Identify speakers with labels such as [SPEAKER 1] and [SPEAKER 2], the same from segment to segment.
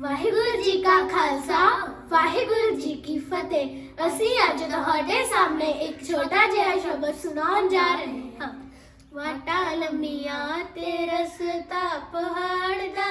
[SPEAKER 1] ਵਾਹਿਗੁਰੂ ਜੀ ਕਾ ਖਾਲਸਾ ਵਾਹਿਗੁਰੂ ਜੀ ਕੀ ਫਤਿਹ ਅਸੀਂ ਅੱਜ ਤੁਹਾਡੇ ਸਾਹਮਣੇ ਇੱਕ ਛੋਟਾ ਜਿਹਾ ਸ਼ਬਦ ਸੁਣਾਉਣ ਜਾ ਰਹੇ ਹਾਂ ਵਾਟਾ ਲੰਮੀਆਂ ਤੇ ਰਸਤਾ ਪਹਾੜ ਦਾ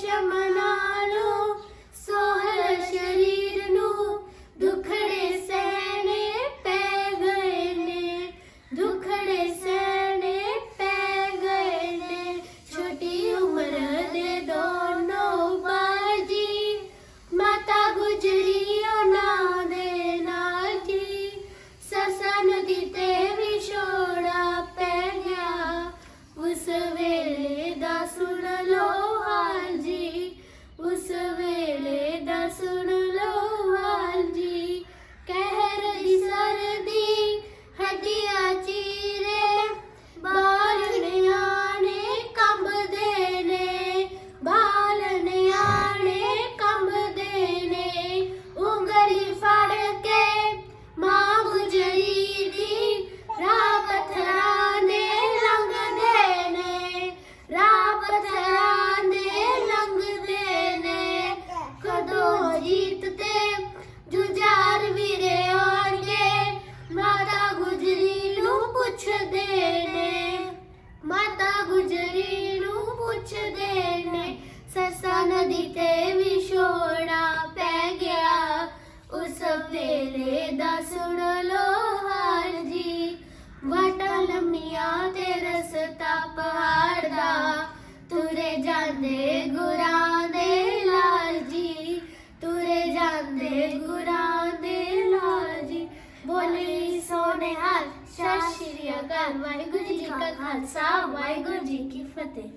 [SPEAKER 1] ਰੇਸ਼ਮ ਨਾਲੋਂ ਸੋਹਲ ਸ਼ਰੀਰ ਨੂੰ ਦੁਖੜੇ ਸਹਿਣੇ ਪੈ ਗਏ ਨੇ ਦੁਖੜੇ ਸਹਿਣੇ ਤੇ ਵਿਛੋੜਾ ਪੈ ਗਿਆ ਉਸ ਵੇਲੇ ਦਾ ਸੁਣ ਲੋ ਹਾਲ ਜੀ ਵਾਟਾ ਲੰਮੀਆਂ ਤੇ ਰਸਤਾ ਪਹਾੜ ਦਾ ਤੁਰੇ ਜਾਂਦੇ ਗੁਰਾਂ ਦੇ ਲਾਲ ਜੀ ਤੁਰੇ ਜਾਂਦੇ ਗੁਰਾਂ ਦੇ ਲਾਲ ਜੀ ਬੋਲੇ ਸੋਨੇ ਹਾਲ ਸਤਿ ਸ਼੍ਰੀ ਅਕਾਲ ਵਾਹਿਗੁਰੂ ਜੀ ਕਾ ਖਾਲਸਾ ਵਾਹਿਗੁਰੂ ਜੀ ਕੀ ਫਤਿਹ